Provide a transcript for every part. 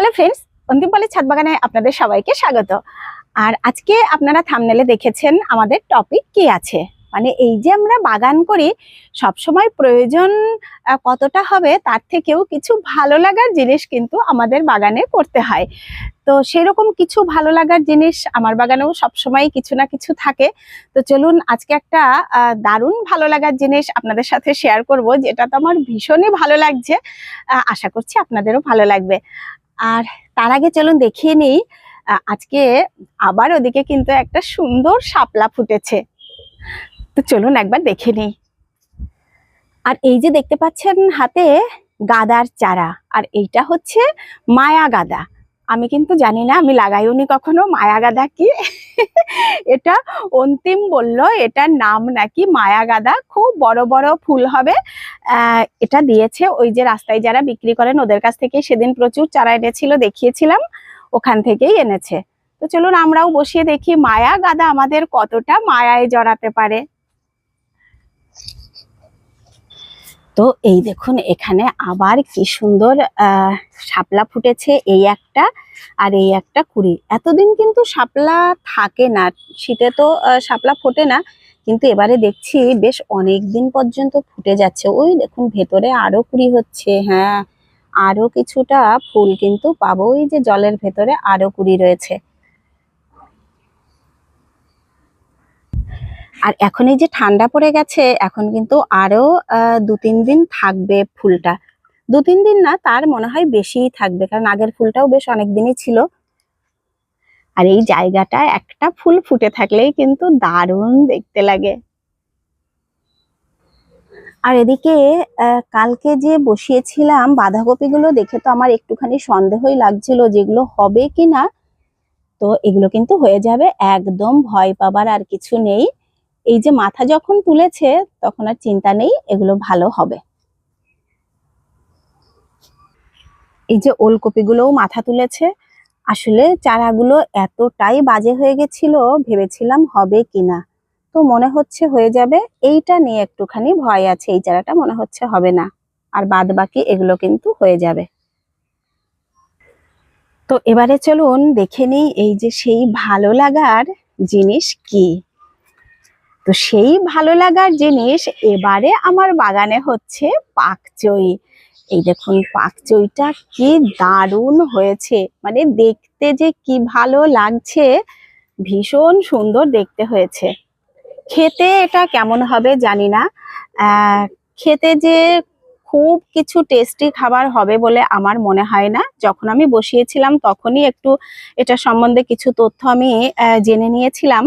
Hello friends অন্তিমপালি ছাদ বাগানে আপনাদের সবাইকে স্বাগত। আর আজকে আপনারা থামনেলে দেখেছেন আমাদের টপিক কি আছে? মানে এই যে আমরা বাগান করি, সবসময় প্রয়োজন কতটা হবে তার থেকেও কিছু ভালো লাগার জিনিস কিন্তু আমাদের বাগানে করতে হয়। তো সেরকম কিছু ভালো লাগার জিনিস আমার বাগানেও সবসময় কিছু না কিছু থাকে। তো চলুন আজকে একটা দারুণ ভালো লাগার জিনিস আপনাদের সাথে শেয়ার করব, যেটা তো আমার ভীষণই ভালো লাগছে। আশা করছি আপনাদেরও ভালো লাগবে। আর তার আগে চলুন দেখিয়ে নিই আজকে আবার ওদিকে কিন্তু একটা সুন্দর শাপলা ফুটেছে। তো চলুন একবার দেখে নিই। আর এই যে দেখতে পাচ্ছেন হাতে গাদার চারা, আর এইটা হচ্ছে মায়া গাদা। আমি কিন্তু জানি না, আমি লাগাইওনি কখনো, মায়া গাদা কি? এটা অন্তিম বলল, এটার নাম নাকি মায়া গাদা খুব বড় বড় ফুল হবে। এটা দিয়েছে ওই যে রাস্তায় যারা বিক্রি করেন, ওদের কাছ থেকে সেদিন প্রচুর চারা এনেছিল, দেখিয়েছিলাম, ওখান থেকেই এনেছে। তো চলুন আমরাও বসিয়ে দেখি মায়া গাদা আমাদের কতটা মায়ায় জড়াতে পারে। তো এই দেখুন, এখানে আবার কি সুন্দর শাপলা ফুটেছে এই একটা আর এই একটা কুড়ি। এতদিন কিন্তু শাপলা থাকে না, শীতে তো শাপলা ফোটে না, কিন্তু এবারে দেখছি বেশ অনেক দিন পর্যন্ত ফুটে যাচ্ছে। ওই দেখুন, ভেতরে আরও কুড়ি হচ্ছে হ্যাঁ আরও কিছুটা ফুল কিন্তু পাবো। ওই যে জলের ভেতরে আরও কুড়ি রয়েছে। আর এখন এই যে ঠান্ডা পড়ে গেছে এখন কিন্তু আরও আহ, দু তিন দিন থাকবে ফুলটা। দু তিন দিন না তার মনে হয় বেশিই থাকবে কারণ আগের ফুলটাও বেশ অনেক দিনই ছিল। আর এই জায়গাটা একটা ফুল ফুটে থাকলেই কিন্তু দারুণ দেখতে লাগে। আর এদিকে কালকে যে বসিয়েছিলাম বাঁধাকপিগুলো দেখে তো আমার একটুখানি সন্দেহই লাগছিল যেগুলো হবে কিনা। তো এগুলো কিন্তু হয়ে যাবে একদম ভয় পাবার আর কিছু নেই। এই যে মাথা যখন তুলেছে, তখন আর চিন্তা নেই, এগুলো ভালো হবে। এই যে ওলকপিগুলোও মাথা তুলেছে। আসলে চারাগুলো এতটাই বাজে হয়ে গেছিল, ভেবেছিলাম হবে কিনা। তো মনে হচ্ছে হয়ে যাবে, এইটা নিয়ে একটুখানি ভয় আছে, এই চারাটা মনে হচ্ছে হবে না। আর বাদ বাকি এগুলো কিন্তু হয়ে যাবে। তো এবারে চলুন দেখে নিই, এই যে সেই ভালো লাগার জিনিস কি? তো সেই ভালো লাগার জিনিস এবারে আমার বাগানে হচ্ছে পাকচই এই দেখুন পাকচইটা কি দারুণ হয়েছে। মানে দেখতে যে কি ভালো লাগছে, ভীষণ সুন্দর দেখতে হয়েছে। খেতে এটা কেমন হবে জানি না। খেতে যে খুব কিছু টেস্টি খাবার হবে বলে আমার মনে হয় না। যখন আমি বসিয়েছিলাম তখনই একটু এটা সম্বন্ধে কিছু তথ্য আমি জেনে নিয়েছিলাম।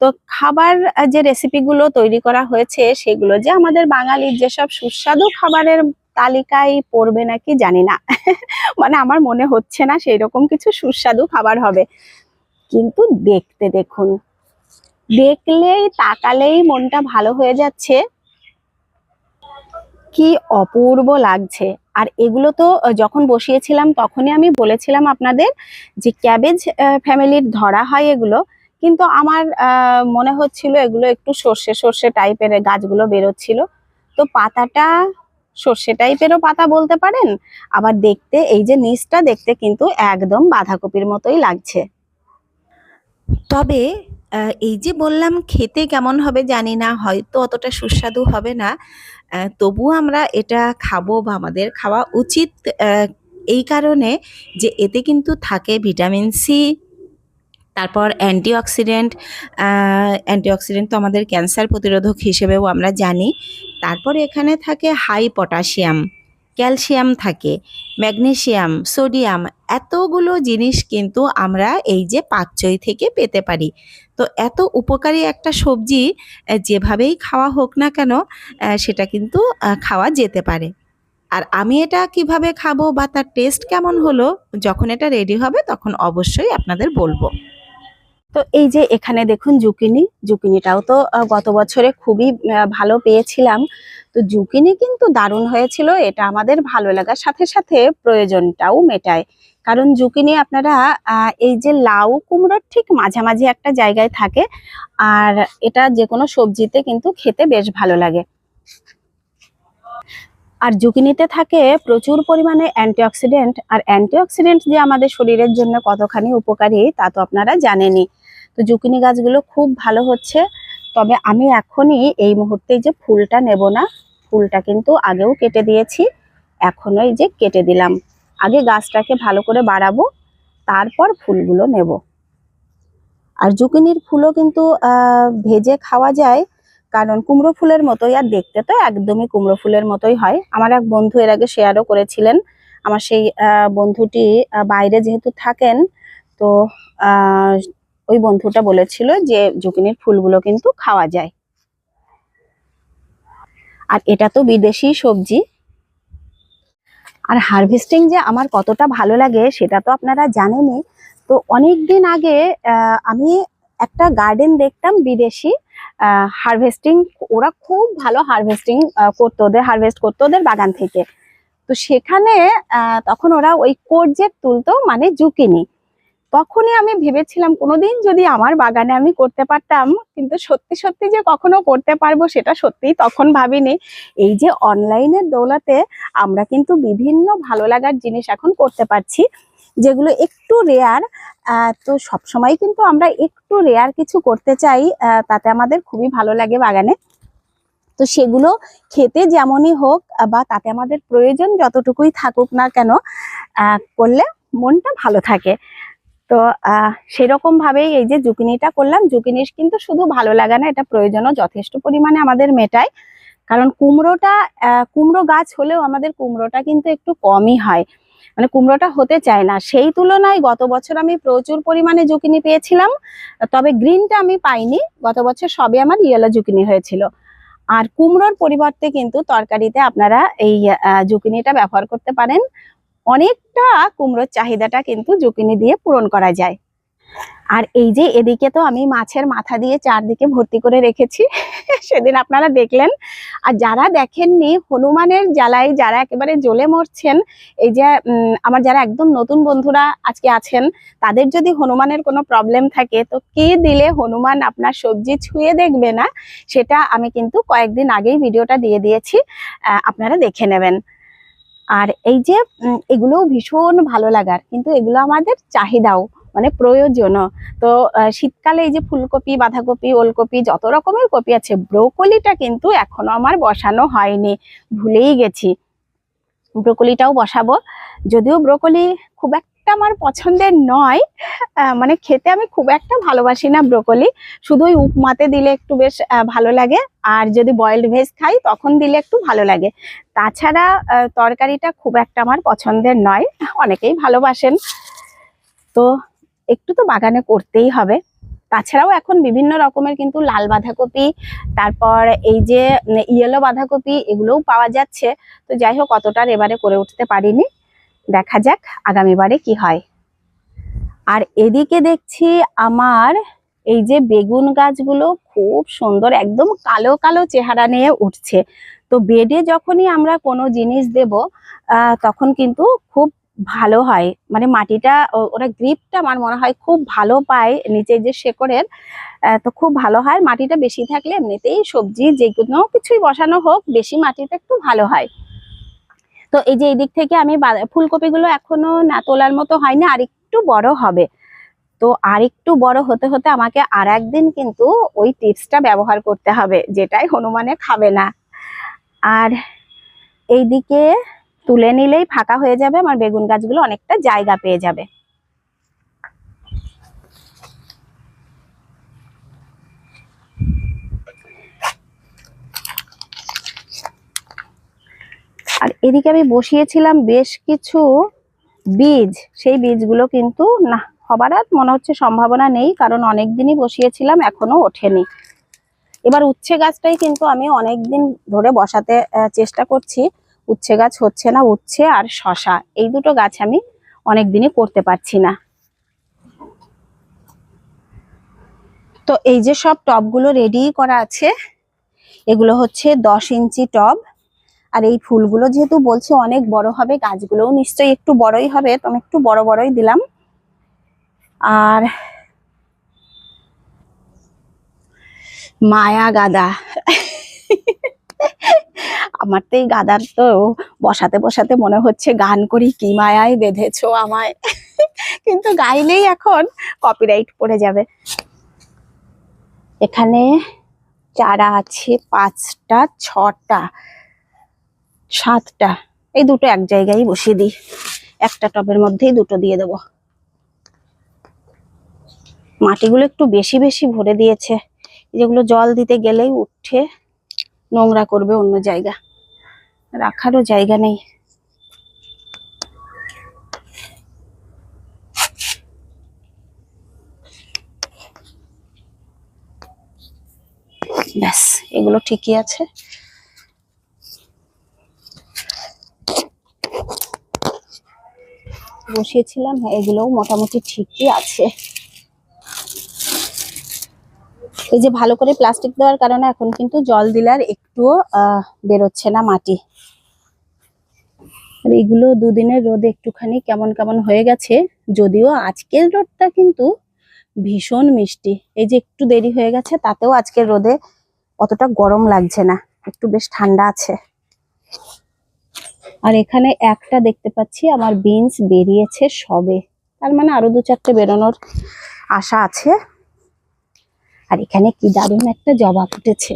তো খাবার যে রেসিপিগুলো তৈরি করা হয়েছে, সেগুলো যে আমাদের বাঙালির যেসব সুস্বাদু খাবারের তালিকায় পড়বে নাকি জানি না। মানে আমার মনে হচ্ছে না সেই রকম কিছু সুস্বাদু খাবার হবে। কিন্তু দেখতে দেখুন, দেখলেই, তাকালেই মনটা ভালো হয়ে যাচ্ছে। কি অপূর্ব লাগছে। আর এগুলো তো যখন বসিয়েছিলাম তখনই আমি বলেছিলাম আপনাদের যে ক্যাবেজ ফ্যামিলির ধরা হয় এগুলো কিন্তু আমার মনে হচ্ছিল এগুলো একটু সর্ষে সর্ষে টাইপের গাছগুলো বেরোচ্ছিল। তো পাতাটা সর্ষে টাইপেরও পাতা বলতে পারেন, আবার দেখতে, এই যে নিচটা দেখতে কিন্তু একদম বাঁধাকপির মতোই লাগছে। তবে এই যে বললাম খেতে কেমন হবে জানি না, হয়তো অতটা সুস্বাদু হবে না তবুও আমরা এটা খাব বা আমাদের খাওয়া উচিত এই কারণে যে এতে কিন্তু থাকে ভিটামিন সি তারপর অ্যান্টিঅক্সিডেন্ট অ্যান্টিঅক্সিডেন্ট তো আমাদের ক্যান্সার প্রতিরোধক হিসেবেও আমরা জানি। তারপর এখানে থাকে হাই পটাশিয়াম, ক্যালসিয়াম থাকে ম্যাগনেশিয়াম সোডিয়াম, এতগুলো জিনিস কিন্তু আমরা এই যে পাকচই থেকে পেতে পারি। তো এত উপকারী একটা সবজি যেভাবেই খাওয়া হোক না কেন সেটা কিন্তু খাওয়া যেতে পারে। আর আমি এটা কীভাবে খাব বা তার টেস্ট কেমন হলো, যখন এটা রেডি হবে, তখন অবশ্যই আপনাদের বলব। তো এই যে এখানে দেখুন জুকিনি, জুকিনিটাও তো গত বছরে খুবই ভালো পেয়েছিলাম। তো জুকিনি কিন্তু দারুণ হয়েছিল, এটা আমাদের ভালো লাগার সাথে সাথে প্রয়োজনটাও মেটায়। কারণ জুকিনি আপনারা এই যে লাউ কুমড়োর ঠিক মাঝামাঝি একটা জায়গায় থাকে, আর এটা যে কোনো সবজিতে কিন্তু খেতে বেশ ভালো লাগে। আর জুকিনিতে থাকে প্রচুর পরিমাণে অ্যান্টিঅক্সিডেন্ট, আর অ্যান্টিঅক্সিডেন্ট যে আমাদের শরীরের জন্য কতখানি উপকারী তা তো আপনারা জানেনই। তো জুকিনি গাছগুলো খুব ভালো হচ্ছে। তবে আমি এখনই এই মুহূর্তে যে ফুলটা নেব না, ফুলটা কিন্তু আগেও কেটে দিয়েছি এখনও এই যে কেটে দিলাম। আগে গাছটাকে ভালো করে বাড়াবো, তারপর ফুলগুলো নেব। আর জুকিনির ফুলও কিন্তু ভেজে খাওয়া যায়, কারণ কুমড়ো ফুলের মতোই, আর দেখতে তো একদমই কুমড়ো ফুলের মতোই হয়। আমার এক বন্ধু এর আগে শেয়ারও করেছিলেন, আমার সেই বন্ধুটি বাইরে যেহেতু থাকেন, তো ওই বন্ধুটা বলেছিল যে জুকিনির ফুলগুলো কিন্তু খাওয়া যায়। আর এটা তো বিদেশি সবজি। আর হারভেস্টিং যে আমার কতটা ভালো লাগে সেটা তো আপনারা জানেনই। তো অনেক দিন আগে আমি একটা গার্ডেন দেখতাম বিদেশি হারভেস্টিং ওরা খুব ভালো হারভেস্টিং করতো ওদের হারভেস্ট করতো ওদের বাগান থেকে। তো সেখানে তখন ওরা ওই কোর্জেট তুলতো মানে জুকিনি। তখনই আমি ভেবেছিলাম কোনোদিন যদি আমার বাগানে আমি করতে পারতাম, কিন্তু সত্যি সত্যি যে কখনো করতে পারব সেটা সত্যিই তখন ভাবিনি। এই যে অনলাইনের দৌলাতে আমরা কিন্তু বিভিন্ন ভালো লাগার জিনিস এখন করতে পারছি, যেগুলো একটু রেয়ার তো সবসময় কিন্তু আমরা একটু রেয়ার কিছু করতে চাই তাতে আমাদের খুবই ভালো লাগে বাগানে। তো সেগুলো খেতে যেমনই হোক, বা তাতে আমাদের প্রয়োজন যতটুকুই থাকুক না কেন করলে মনটা ভালো থাকে। তো সেরকম ভাবেই এই যে জুকিনিটা করলাম। জুকিনিস কিন্তু শুধু ভালো লাগে না, এটা প্রয়োজনও যথেষ্ট পরিমাণে আমাদের মেটায়। কারণ কুমড়োটা কুমড়ো গাছ হলেও আমাদের কুমড়োটা কিন্তু একটু কমই হয়। মানে কুমড়োটা হতে চায় না। সেই তুলনায় গত বছর আমি প্রচুর পরিমাণে জুকিনি পেয়েছিলাম, তবে গ্রিনটা আমি পাইনি। গত বছর সবে আমার ইয়েলো জুকিনি হয়েছিল। আর কুমড়োর পরিবর্তে কিন্তু তরকারিতে আপনারা এই জুকিনিটা ব্যবহার করতে পারেন। অনেকটা কুমড়োর চাহিদাটা কিন্তু জুকিনি দিয়ে পূরণ করা যায়। আর এই যে এদিকে তো আমি মাছের মাথা দিয়ে চারদিকে ভর্তি করে রেখেছি, সেদিন আপনারা দেখলেন। আর যারা দেখেননি, হনুমানের জ্বালায় যারা একেবারে জ্বলে মরছেন, এই যে আমার যারা একদম নতুন বন্ধুরা আজকে আছেন, তাদের যদি হনুমানের কোনো প্রবলেম থাকে, তো কি দিলে হনুমান আপনার সবজি ছুঁয়ে দেখবে না, সেটা আমি কিন্তু কয়েকদিন আগেই ভিডিওটা দিয়ে দিয়েছি আপনারা দেখে নেবেন। আর এই যে এগুলোও ভীষণ ভালো লাগার, কিন্তু এগুলো আমাদের চাহিদাও মানে প্রয়োজন তো শীতকালে এই যে ফুলকপি, বাঁধাকপি, ওলকপি, যত রকমের কপি আছে, ব্রোকলিটা কিন্তু এখনও আমার বসানো হয়নি, ভুলেই গেছি। ব্রোকলিটাও বসাবো। যদিও ব্রোকলি খুব একটা আমার পছন্দের নয়। মানে খেতে আমি খুব একটা ভালোবাসি না ব্রোকলি। শুধু ওই উপমাতে দিলে একটু বেশ ভালো লাগে। আর যদি বয়েলড ভেজ খাই, তখন দিলে একটু ভালো লাগে। তাছাড়া তরকারিটা খুব একটা আমার পছন্দের নয়। অনেকেই ভালোবাসেন। তো একটু তো বাগানে করতেই হবে। তাছাড়াও এখন বিভিন্ন রকমের কিন্তু লাল বাঁধাকপি, তারপর এই যে ইয়েলো বাঁধাকপি, এগুলোও পাওয়া যাচ্ছে। তো যাই হোক অতটার এবারে করে উঠতে পারিনি। দেখা যাক আগামীবারে কি হয়। আর এদিকে দেখছি আমার এই যে বেগুন গাছগুলো খুব সুন্দর একদম কালো কালো চেহারা নিয়ে উঠছে। তো বেডে যখনই আমরা কোনো জিনিস দেব তখন কিন্তু খুব ভালো হয়। মানে মাটিটা ওরা গ্রিপটা আমার মনে হয় খুব ভালো পায় নিচে যে শেকড়ের তো খুব ভালো হয়। মাটিটা বেশি থাকলে এমনিতেই সবজি যে কোনো কিছুই বসানো হোক, বেশি মাটিতে একটু ভালো হয়। তো এই যে এই দিক থেকে আমি ফুলকপিগুলো এখনও না তোলার মতো হয়নি, আর একটু বড় হবে। তো আর একটু বড় হতে হতে আমাকে আর একদিন কিন্তু ওই টিপসটা ব্যবহার করতে হবে, যেটাই হনুমানে খাবে না। আর এইদিকে তুলে নিলেই ফাঁকা হয়ে যাবে, আমার বেগুন গাছগুলো অনেকটা জায়গা পেয়ে যাবে। আর এদিকে আমি বসিয়েছিলাম বেশ কিছু বীজ। সেই বীজগুলো কিন্তু না, হবার আর মনে হচ্ছে সম্ভাবনা নেই, কারণ অনেক দিনই বসিয়েছিলাম, এখনও ওঠেনি। এবার উচ্ছে গাছটাই কিন্তু আমি অনেক দিন ধরে বসাতে চেষ্টা করছি। উচ্ছে গাছ হচ্ছে না, উচ্ছে আর শশা, এই দুটো গাছ আমি অনেক দিনই করতে পারছি না। তো এই যে সব টবগুলো রেডি করা আছে, এগুলো হচ্ছে দশ ইঞ্চি টব। আর এই ফুলগুলো যেহেতু বলছে অনেক বড় হবে, গাছগুলোও নিশ্চয়ই একটু বড়ই হবে, তো আমি একটু বড় বড়ই দিলাম। আর মায়া গাদা। আমার তো এই গাদার তো বসাতে বসাতে মনে হচ্ছে গান করি, কি মায়ায় বেঁধেছো আমায়। কিন্তু গাইলেই এখন কপিরাইট পড়ে যাবে। এখানে চারা আছে পাঁচটা, ছটা। সাতটা। এই দুটো এক জায়গায় বসিয়ে দিই। একটা টবের মধ্যেই দুটো দিয়ে দেবো। মাটিগুলো একটু বেশি বেশি ভরে দিয়েছে। যেগুলো জল দিতে গেলেই উঠে নোংরা করবে অন্য জায়গা। রাখারও জায়গা নেই। ব্যাস, এগুলো ঠিকই আছে। বসিয়েছিলাম হ্যাঁ, এগুলোও মোটামুটি ঠিকই আছে। এই যে ভালো করে প্লাস্টিক দেওয়ার কারণে এখন কিন্তু জল দিলে আর একটুও বেরোচ্ছে না মাটি। আর এগুলো দুদিনের রোদে একটুখানি কেমন কেমন হয়ে গেছে যদিও আজকের রোদটা কিন্তু ভীষণ মিষ্টি। এই যে একটু দেরি হয়ে গেছে তাতেও আজকের রোদে অতটা গরম লাগছে না একটু বেশ ঠান্ডা আছে। আর এখানে একটা দেখতে পাচ্ছি, আমার বিনস বেরিয়েছে সবে। তার মানে আরও দু চারটে বেরোনোর আশা আছে। আর এখানে কি দারুণ একটা জবা ফুটেছে।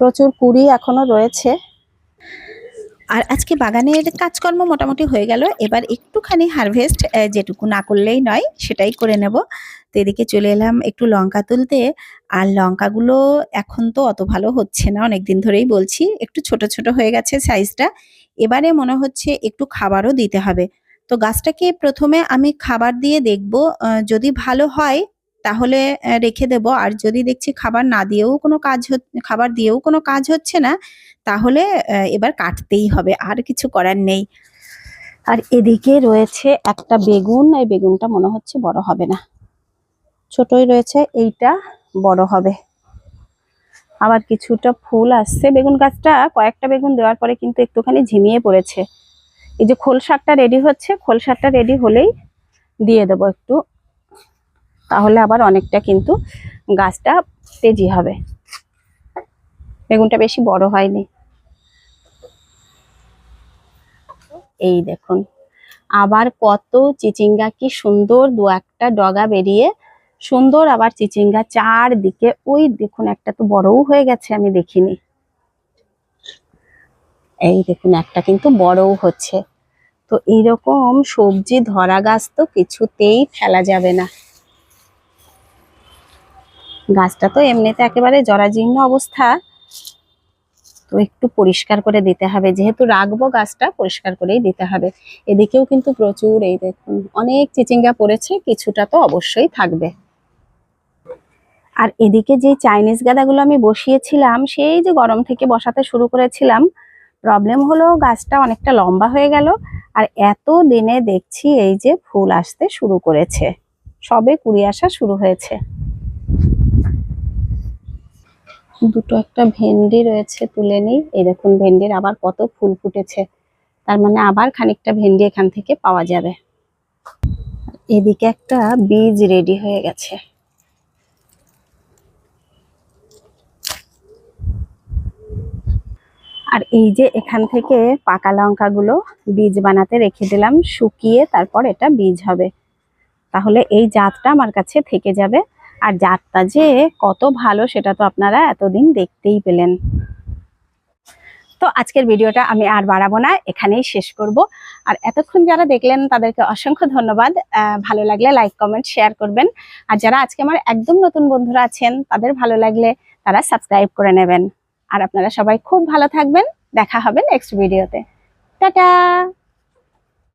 প্রচুর কুড়ি এখনও রয়েছে। আর আজকে বাগানের কাজকর্ম মোটামুটি হয়ে গেল। এবার একটুখানি হারভেস্ট যেটুকু না করলেই নয়, সেটাই করে নেব। তো এদিকে চলে এলাম একটু লঙ্কা তুলতে। আর লঙ্কাগুলো এখন তো অত ভালো হচ্ছে না অনেক দিন ধরেই বলছি, একটু ছোট ছোট হয়ে গেছে সাইজটা এবারে মনে হচ্ছে একটু খাবারও দিতে হবে। তো গাছটাকে প্রথমে আমি খাবার দিয়ে দেখব যদি ভালো হয় তাহলে রেখে দেব। আর যদি দেখছি খাবার না দিয়েও কোনো কাজ খাবার দিয়েও কোনো কাজ হচ্ছে না, তাহলে এবার কাটতেই হবে। আর কিছু করার নেই। আর এদিকে রয়েছে একটা বেগুন। এই বেগুনটা মনে হচ্ছে বড় হবে না। ছোটই রয়েছে, এইটা বড় হবে। আবার কিছুটা ফুল আসছে। বেগুন গাছটা, কয়েকটা বেগুন দেওয়ার পরে কিন্তু একটুখানি ঝিমিয়ে পড়েছে। এই যে খোল শাকটা রেডি হচ্ছে, খোল শাকটা রেডি হলেই দিয়ে দেবো একটু। তাহলে আবার অনেকটা কিন্তু গাছটা তেজি হবে। বেগুনটা বেশি বড় হয়নি। এই দেখুন, আবার কত চিচিঙ্গা, কি সুন্দর দু একটা ডগা বেরিয়ে সুন্দর আবার চিচিঙ্গা চারদিকে। ওই দেখুন, একটা তো বড়ও হয়ে গেছে, আমি দেখিনি। এই দেখুন, একটা কিন্তু বড়ও হচ্ছে। তো এইরকম সবজি, ধরা গাছ তো কিছুতেই ফেলা যাবে না। গাছটা তো এমনিতে একেবারে জরাজীর্ণ অবস্থা। তো একটু পরিষ্কার করে দিতে হবে। যেহেতু রাখব গাছটা, পরিষ্কার করেই দিতে হবে। এদিকেও কিন্তু প্রচুর এই দেখুন, অনেক চিচিঙ্গা পড়েছে, কিছুটা তো অবশ্যই থাকবে। আর এদিকে যে চাইনিজ গাঁদাগুলো আমি বসিয়েছিলাম, সেই যে গরম থেকে বসাতে শুরু করেছিলাম, প্রবলেম হলো গাছটা অনেকটা লম্বা হয়ে গেল। আর এত দিনে দেখছি এই যে ফুল আসতে শুরু করেছে। সবে কুড়ি আসা শুরু হয়েছে। দুটো একটা ভেন্ডি রয়েছে তুলে নিই। এই দেখুন ভেন্ডির আবার কত ফুল ফুটেছে। তার মানে আবার খানিকটা ভেন্ডি এখান থেকে পাওয়া যাবে। এদিকে একটা বীজ রেডি হয়ে গেছে। আর এই যে এখান থেকে পাকা লঙ্কাগুলো বীজ বানাতে রেখে দিলাম, শুকিয়ে তারপর এটা বীজ হবে। তাহলে এই জাতটা আমার কাছে থেকে যাবে। আর জাতটা যে কত ভালো সেটা তো আপনারা এতদিন দেখতেই পেলেন। তো আজকের ভিডিওটা আমি আর বাড়াবো না, এখানেই শেষ করব। আর এতক্ষণ যারা দেখলেন তাদেরকে অসংখ্য ধন্যবাদ। ভালো লাগলে লাইক, কমেন্ট, শেয়ার করবেন। আর যারা আজকে আমার একদম নতুন বন্ধুরা আছেন, তাদের ভালো লাগলে তারা সাবস্ক্রাইব করে নেবেন। আর আপনারা সবাই খুব ভালো থাকবেন। দেখা হবে নেক্সট ভিডিওতে টাটা!